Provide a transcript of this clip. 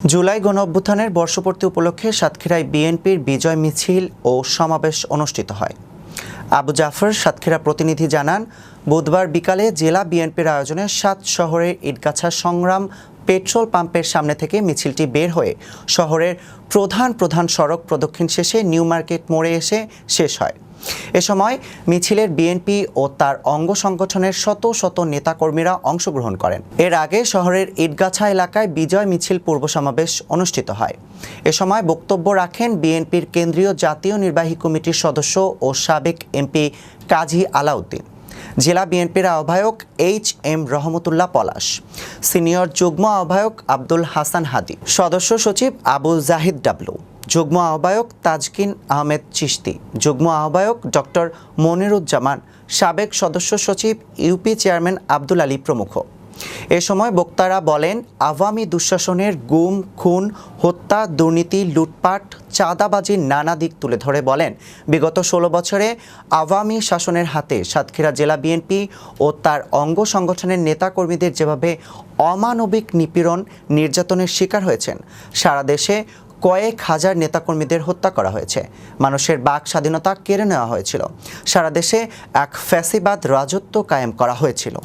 জুলাই গণ অভ্যুত্থানের বর্ষপূর্তি উপলক্ষে সাতক্ষীরায় বিএনপির বিজয় মিছিল ও সমাবেশ অনুষ্ঠিত হয়। আবু জাফর সাতক্ষীরা প্রতিনিধি জানান, বুধবার বিকালে জেলা বিএনপির আয়োজনে সাত শহরের ইটগাছা সংগ্রাম পেট্রোল পাম্পের সামনে থেকে মিছিলটি বের হয়ে শহরের প্রধান প্রধান সড়ক প্রদক্ষিণ শেষে নিউ মার্কেট মোড়ে এসে শেষ হয়। এ সময় মিছিলের বিএনপি ও তার অঙ্গ সংগঠনের শত শত নেতাকর্মীরা অংশগ্রহণ করেন। এর আগে শহরের ইটগাছা এলাকায় বিজয় মিছিল পূর্ব সমাবেশ অনুষ্ঠিত হয়। এ সময় বক্তব্য রাখেন বিএনপির কেন্দ্রীয় জাতীয় নির্বাহী কমিটির সদস্য ও সাবেক এমপি কাজী আলাউদ্দিন। জেলা বিএনপির আহ্বায়ক H M Rahmatullah Palash, senior যুগ্ম আহ্বায়ক আব্দুল হাসান হাদি, সদস্য সচিব আবু জাহিদ ডাবলু, যুগ্ম আহ্বায়ক তাজকিন আহমেদ চিস্তি যুগ্ম আহ্বায়ক ডক্টর মনিরুজ্জামান, সাবেক সদস্য সচিব ইউপি চেয়ারম্যান আব্দুল আলী প্রমুখ। এ সময় বক্তারা বলেন, আওয়ামী দুঃশাসনের গুম, খুন, হত্যা, দুর্নীতি, লুটপাট, চাঁদাবাজির নানা দিক তুলে ধরে বলেন। বিগত ষোলো বছরে আওয়ামী শাসনের হাতে সাতক্ষীরা জেলা বিএনপি ও তার অঙ্গ সংগঠনের নেতাকর্মীদের যেভাবে অমানবিক নিপীড়ন নির্যাতনের শিকার হয়েছেন, সারা দেশে কয়েক হাজার নেতাকর্মীদের হত্যা করা হয়েছে। মানুষের বাক স্বাধীনতা কেড়ে নেওয়া হয়েছিল। সারা দেশে এক ফ্যাসিবাদ রাজত্ব কায়েম করা হয়েছিল।